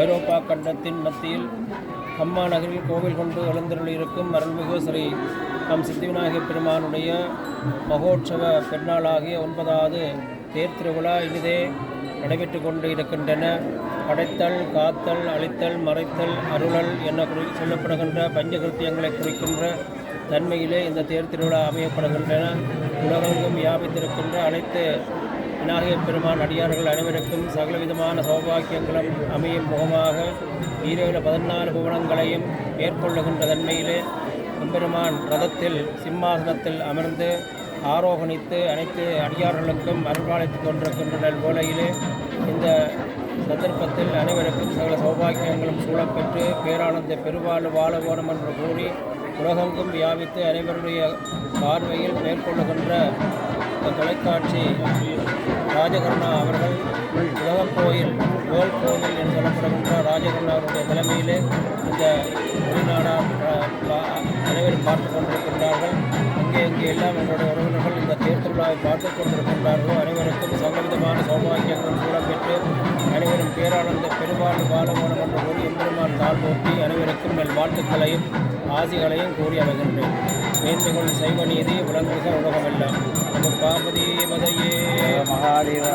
ஐரோப்பா கண்டத்தின் மத்தியில் அம்மா நகரில் கோவில் கொண்டு எழுந்தருளியிருக்கும் அருள்மிகு ஸ்ரீ நம் சித்திவிநாயக பெருமானுடைய மகோற்சவ பெருநாளாகிய ஒன்பதாவது தேர் திருவிழா இனிதே நடைபெற்று கொண்டு இருக்கின்றன படைத்தல் காத்தல் அழித்தல் மறைத்தல் அருளல் என குறி சொல்லப்படுகின்ற பஞ்சகிருத்தியங்களை குறிக்கின்ற தன்மையிலே இந்த தேர் திருவிழா அமையப்படுகின்றன. உலகெங்கும் வியாபித்திருக்கின்ற அனைத்து விநாயகப் பெருமான் அடியார்கள் அனைவருக்கும் சகலவிதமான சௌபாக்கியங்களும் அமையும் முகமாக ஈரேழு பதினாலு புவனங்களையும் மேற்கொள்ளுகின்ற தன்மையிலே எம்பெருமான் ரதத்தில் சிம்மாசனத்தில் அமர்ந்து ஆரோகணித்து அனைத்து அடியார்களுக்கும் அருள்பாலித்துக் கொண்டிருக்கின்ற போலையிலே இந்த சந்தர்ப்பத்தில் அனைவருக்கும் சகல சௌபாக்கியங்களும் சூழப்பெற்று பேரானந்த பெருவாழ் வாழ வேணும் என்று கூறி உலகெங்கும் வியாபித்து அனைவருடைய பார்வையில் மேற்கொள்ளுகின்ற இந்த தொலைக்காட்சி ராஜகருணா அவர்கள் உலகக் கோயில் வேர்ல்ட் கோயில் என்று சொல்லப்படுகின்ற ராஜகருணா அவருடைய தலைமையிலே இந்த வெளிநாடா அனைவரும் பார்த்து கொண்டிருக்கின்றார்கள். அங்கே இங்கே எல்லாம் எங்களுடைய உறவினர்கள் இந்த தேர்திருவிழாவை பார்த்து கொண்டிருக்கின்றார்களோ. அனைவருக்கும் சகலவிதமான சௌபாக்கியங்களும் சூழப்பெற்று அனைவரும் பேரானந்த பெருவாழ்வு வாழ என்ற என்று கூறி எம்பெருமான் தாழ் போட்டி அனைவருக்கும் மேல் வாழ்த்துக்களையும் ஆசிகளையும் கூறி அமைகின்றேன். மேன்மைகள் சைவ நீதி விளங்குக உலகமெல்லாம். நம பார்வதி பதையே மகாதேவா.